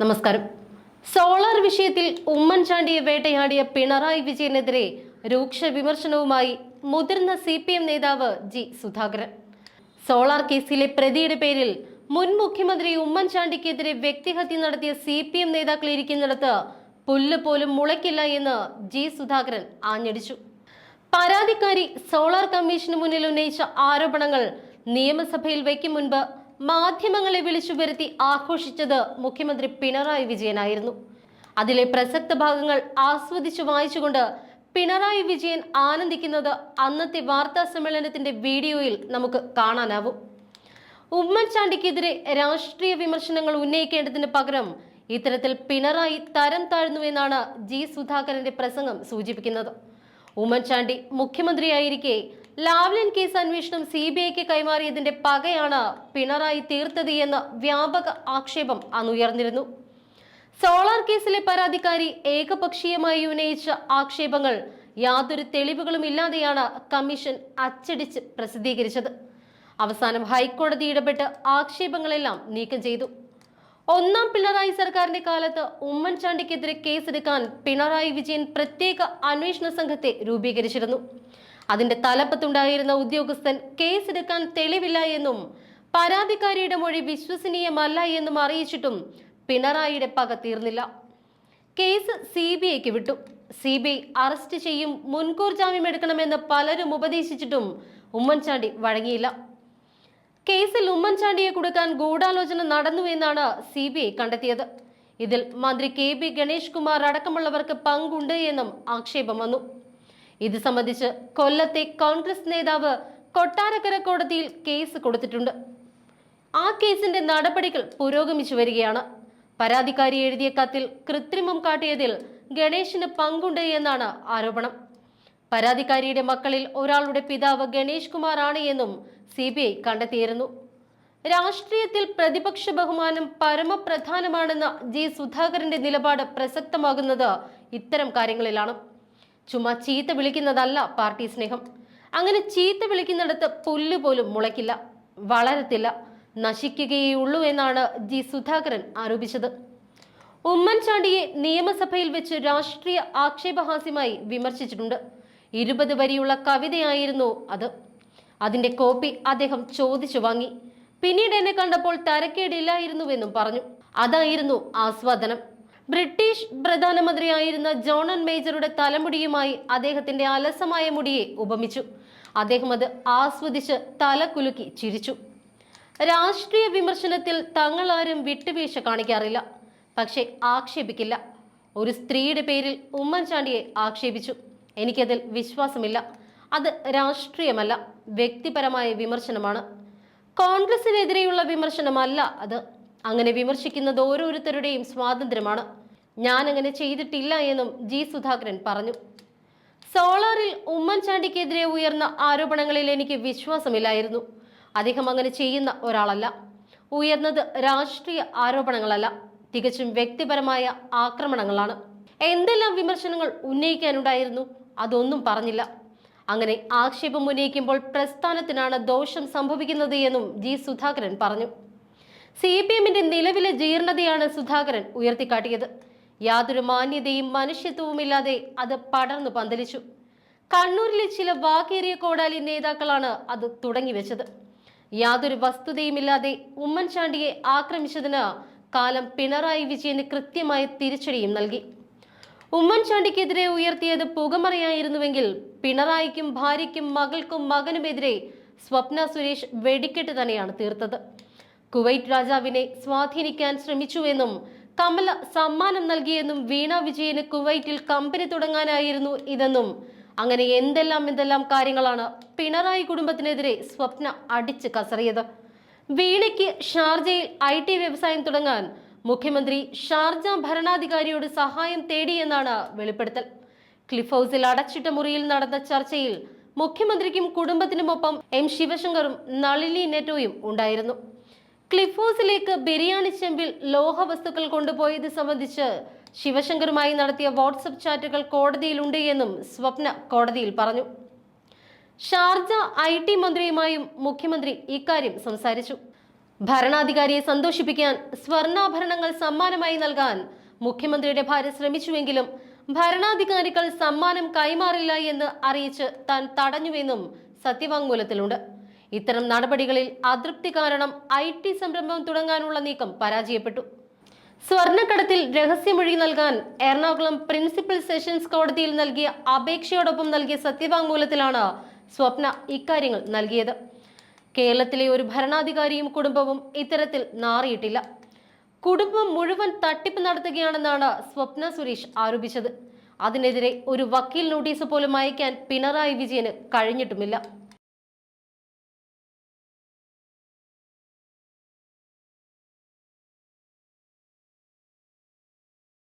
നമസ്കാരം. സോളാർ വിഷയത്തിൽ ഉമ്മൻചാണ്ടിയെ വേട്ടയാടിയ പിണറായി വിജയനെതിരെ രൂക്ഷ വിമർശനവുമായി മുതിർന്ന സി പി എം നേതാവ് ജി സുധാകരൻ. സോളാർ കേസിലെ പ്രതിയുടെ പേരിൽ മുൻ മുഖ്യമന്ത്രി ഉമ്മൻചാണ്ടിക്കെതിരെ വ്യക്തിഹത്യ നടത്തിയ സി പി എം നേതാക്കൾ ഇരിക്കുന്നിടത്ത് പുല്ല് പോലും മുളയ്ക്കില്ല എന്ന് ജി സുധാകരൻ ആഞ്ഞടിച്ചു. പരാതിക്കാരി സോളാർ കമ്മീഷന് മുന്നിൽ ഉന്നയിച്ച ആരോപണങ്ങൾ നിയമസഭയിൽ വയ്ക്കും മുൻപ് മാധ്യമങ്ങളെ വിളിച്ചു വരുത്തി ആഘോഷിച്ചത് മുഖ്യമന്ത്രി പിണറായി വിജയനായിരുന്നു. അതിലെ പ്രസക്ത ഭാഗങ്ങൾ ആസ്വദിച്ചു വായിച്ചുകൊണ്ട് പിണറായി വിജയൻ ആനന്ദിക്കുന്നത് അന്നത്തെ വാർത്താ സമ്മേളനത്തിന്റെ വീഡിയോയിൽ നമുക്ക് കാണാനാവും. ഉമ്മൻചാണ്ടിക്കെതിരെ രാഷ്ട്രീയ വിമർശനങ്ങൾ ഉന്നയിക്കേണ്ടതിന് പകരം ഇത്തരത്തിൽ പിണറായി തരം താഴ്ന്നുവെന്നാണ് ജി സുധാകരന്റെ പ്രസംഗം സൂചിപ്പിക്കുന്നത്. ഉമ്മൻചാണ്ടി മുഖ്യമന്ത്രിയായിരിക്കെ ലാവ്ലിൻ കേസ് അന്വേഷണം സി ബി ഐക്ക് കൈമാറിയതിന്റെ പകയാണ് പിണറായി തീർത്തത് എന്ന വ്യാപക ആക്ഷേപം അന്നുയർന്നിരുന്നു സോളാർ കേസിലെ പരാതിക്കാരി ഏകപക്ഷീയമായി ഉന്നയിച്ച ആക്ഷേപങ്ങൾ യാതൊരു തെളിവുകളും ഇല്ലാതെയാണ് കമ്മീഷൻ അച്ചടിച്ച് പ്രസിദ്ധീകരിച്ചത്. അവസാനം ഹൈക്കോടതി ഇടപെട്ട് ആക്ഷേപങ്ങളെല്ലാം നീക്കം ചെയ്തു. ഒന്നാം പിണറായി സർക്കാരിന്റെ കാലത്ത് ഉമ്മൻചാണ്ടിക്കെതിരെ കേസെടുക്കാൻ പിണറായി വിജയൻ പ്രത്യേക അന്വേഷണ സംഘത്തെ രൂപീകരിച്ചിരുന്നു. അതിന്റെ തലപ്പത്തുണ്ടായിരുന്ന ഉദ്യോഗസ്ഥൻ കേസെടുക്കാൻ തെളിവില്ല എന്നും പരാതിക്കാരിയുടെ മൊഴി വിശ്വസനീയമല്ല എന്നും അറിയിച്ചിട്ടും പിണറായിയുടെ പക തീർന്നില്ല. കേസ് സി ബി ഐക്ക് വിട്ടു. സി ബി ഐ അറസ്റ്റ് ചെയ്യും മുൻകൂർ ജാമ്യം എടുക്കണമെന്ന് പലരും ഉപദേശിച്ചിട്ടും ഉമ്മൻചാണ്ടി വഴങ്ങിയില്ല. കേസിൽ ഉമ്മൻചാണ്ടിയെ കൊടുക്കാൻ ഗൂഢാലോചന നടന്നു എന്നാണ് സി ബി ഐ കണ്ടെത്തിയത്. ഇതിൽ മന്ത്രി കെ ബി ഗണേഷ് കുമാർ അടക്കമുള്ളവർക്ക് പങ്കുണ്ട് എന്നും ആക്ഷേപം വന്നു. ഇത് സംബന്ധിച്ച് കൊല്ലത്തെ കോൺഗ്രസ് നേതാവ് കൊട്ടാരക്കര കോടതിയിൽ കേസ് കൊടുത്തിട്ടുണ്ട്. ആ കേസിന്റെ നടപടികൾ പുരോഗമിച്ചു വരികയാണ്. പരാതിക്കാരി എഴുതിയ കത്തിൽ കൃത്രിമം കാട്ടിയതിൽ ഗണേഷിന് പങ്കുണ്ട് എന്നാണ് ആരോപണം. പരാതിക്കാരിയുടെ മക്കളിൽ ഒരാളുടെ പിതാവ് ഗണേഷ് കുമാർ ആണ് എന്നും സി ബി ഐ കണ്ടെത്തിയിരുന്നു. രാഷ്ട്രീയത്തിൽ പ്രതിപക്ഷ ബഹുമാനം പരമപ്രധാനമാണെന്ന ജി സുധാകരന്റെ നിലപാട് പ്രസക്തമാകുന്നത് ഇത്തരം കാര്യങ്ങളിലാണ്. ചുമ്മാ ചീത്ത വിളിക്കുന്നതല്ല പാർട്ടി സ്നേഹം. അങ്ങനെ ചീത്ത വിളിക്കുന്നിടത്ത് പുല്ല് പോലും മുളയ്ക്കില്ല വളരത്തില്ല നശിക്കുകയേ ഉള്ളൂ എന്നാണ് ജി സുധാകരൻ ആരോപിച്ചത്. ഉമ്മൻചാണ്ടിയെ നിയമസഭയിൽ വെച്ച് രാഷ്ട്രീയ ആക്ഷേപഹാസ്യമായി വിമർശിച്ചിട്ടുണ്ട്. ഇരുപത് വരിയുള്ള കവിതയായിരുന്നു അത്. അതിന്റെ കോപ്പി അദ്ദേഹം ചോദിച്ചു വാങ്ങി. പിന്നീട് എന്നെ കണ്ടപ്പോൾ തരക്കേടില്ലായിരുന്നുവെന്നും പറഞ്ഞു. അതായിരുന്നു ആസ്വാദനം. ബ്രിട്ടീഷ് പ്രധാനമന്ത്രിയായിരുന്ന ജോണൻ മേജറുടെ തലമുടിയുമായി അദ്ദേഹത്തിന്റെ അലസമായ മുടിയെ ഉപമിച്ചു. അദ്ദേഹം അത് ആസ്വദിച്ച് തല കുലുക്കി ചിരിച്ചു. രാഷ്ട്രീയ വിമർശനത്തിൽ തങ്ങളാരും വിട്ടുവീഴ്ച കാണിക്കാറില്ല. പക്ഷെ ആക്ഷേപിക്കില്ല. ഒരു സ്ത്രീയുടെ പേരിൽ ഉമ്മൻചാണ്ടിയെ ആക്ഷേപിച്ചു. എനിക്കതിൽ വിശ്വാസമില്ല. അത് രാഷ്ട്രീയമല്ല വ്യക്തിപരമായ വിമർശനമാണ്. കോൺഗ്രസിനെതിരെയുള്ള വിമർശനമല്ല അത്. അങ്ങനെ വിമർശിക്കുന്നത് ഓരോരുത്തരുടെയും സ്വാതന്ത്ര്യമാണ്. ഞാൻ അങ്ങനെ ചെയ്തിട്ടില്ല എന്നും ജി സുധാകരൻ പറഞ്ഞു. സോളാറിൽ ഉമ്മൻചാണ്ടിക്കെതിരെ ഉയർന്ന ആരോപണങ്ങളിൽ എനിക്ക് വിശ്വാസമില്ലായിരുന്നു. അദ്ദേഹം അങ്ങനെ ചെയ്യുന്ന ഒരാളല്ല. ഉയർന്നത് രാഷ്ട്രീയ ആരോപണങ്ങളല്ല. തികച്ചും വ്യക്തിപരമായ ആക്രമണങ്ങളാണ്. എന്തെല്ലാം വിമർശനങ്ങൾ ഉന്നയിക്കാനുണ്ടായിരുന്നു അതൊന്നും പറഞ്ഞില്ല. അങ്ങനെ ആക്ഷേപം ഉന്നയിക്കുമ്പോൾ പ്രസ്ഥാനത്തിനാണ് ദോഷം സംഭവിക്കുന്നത് എന്നും ജി സുധാകരൻ പറഞ്ഞു. സി പി എമ്മിന്റെ നിലവിലെ ജീർണതയാണ് സുധാകരൻ ഉയർത്തിക്കാട്ടിയത്. യാതൊരു മാന്യതയും മനുഷ്യത്വവുമില്ലാതെ അത് പടർന്നു പന്തലിച്ചു. കണ്ണൂരിലെ ചില വാക്കേറിയ കോടാലി നേതാക്കളാണ് അത് തുടങ്ങി വെച്ചത്. യാതൊരു വസ്തുതയുമില്ലാതെ ഉമ്മൻചാണ്ടിയെ ആക്രമിച്ചതിന് കാലം പിണറായി വിജയന് കൃത്യമായ തിരിച്ചടിയും നൽകി. ഉമ്മൻചാണ്ടിക്കെതിരെ ഉയർത്തിയത് പുകമറയായിരുന്നുവെങ്കിൽ പിണറായിക്കും ഭാര്യയ്ക്കും മകൾക്കും മകനുമെതിരെ സ്വപ്ന സുരേഷ് വെടിക്കെട്ട് തന്നെയാണ് തീർത്തത്. കുവൈറ്റ് രാജാവിനെ സ്വാധീനിക്കാൻ ശ്രമിച്ചുവെന്നും കമല സമ്മാനം നൽകിയെന്നും വീണ വിജയന് കുവൈറ്റിൽ കമ്പനി തുടങ്ങാനായിരുന്നു ഇതെന്നും. അങ്ങനെ എന്തെല്ലാം എന്തെല്ലാം കാര്യങ്ങളാണ് പിണറായി കുടുംബത്തിനെതിരെ സ്വപ്ന അടിച്ച് കസറിയത്. വീണയ്ക്ക് ഷാർജയിൽ ഐ ടി വ്യവസായം തുടങ്ങാൻ മുഖ്യമന്ത്രി ഷാർജ ഭരണാധികാരിയോട് സഹായം തേടിയെന്നാണ് വെളിപ്പെടുത്തൽ. ക്ലിഫ് ഹൗസിൽ അടച്ചിട്ട മുറിയിൽ നടന്ന ചർച്ചയിൽ മുഖ്യമന്ത്രിക്കും കുടുംബത്തിനുമൊപ്പം എം ശിവശങ്കറും നളിനി നെറ്റോയും ഉണ്ടായിരുന്നു. ക്ലിഫ് ഹൗസിലേക്ക് ബിരിയാണി ചെമ്പിൽ ലോഹവസ്തുക്കൾ കൊണ്ടുപോയത് സംബന്ധിച്ച് ശിവശങ്കറുമായി നടത്തിയ വാട്സപ്പ് ചാറ്റുകൾ കോടതിയിലുണ്ട് എന്നും സ്വപ്ന കോടതിയിൽ പറഞ്ഞു. ഷാർജ ഐ ടി മന്ത്രിയുമായും മുഖ്യമന്ത്രി ഇക്കാര്യം സംസാരിച്ചു. ഭരണാധികാരിയെ സന്തോഷിപ്പിക്കാൻ സ്വർണാഭരണങ്ങൾ സമ്മാനമായി നൽകാൻ മുഖ്യമന്ത്രിയുടെ ഭാര്യ ശ്രമിച്ചുവെങ്കിലും ഭരണാധികാരികൾ സമ്മാനം കൈമാറില്ല എന്ന് അറിയിച്ച് താൻ തടഞ്ഞുവെന്നും സത്യവാങ്മൂലത്തിലുണ്ട്. ഇത്തരം നടപടികളിൽ അതൃപ്തി കാരണം ഐ ടി സംരംഭം തുടങ്ങാനുള്ള നീക്കം പരാജയപ്പെട്ടു. സ്വർണക്കടത്തിൽ രഹസ്യമൊഴി നൽകാൻ എറണാകുളം പ്രിൻസിപ്പൽ സെഷൻസ് കോടതിയിൽ നൽകിയ അപേക്ഷയോടൊപ്പം നൽകിയ സത്യവാങ്മൂലത്തിലാണ് സ്വപ്ന ഇക്കാര്യങ്ങൾ നൽകിയത്. കേരളത്തിലെ ഒരു ഭരണാധികാരിയും കുടുംബവും ഇത്തരത്തിൽ നാറിയിട്ടില്ല. കുടുംബം മുഴുവൻ തട്ടിപ്പ് നടത്തുകയാണെന്നാണ് സ്വപ്ന സുരേഷ് ആരോപിച്ചത്. അതിനെതിരെ ഒരു വക്കീൽ നോട്ടീസ് പോലും അയക്കാൻ പിണറായി വിജയന് കഴിഞ്ഞിട്ടുമില്ല.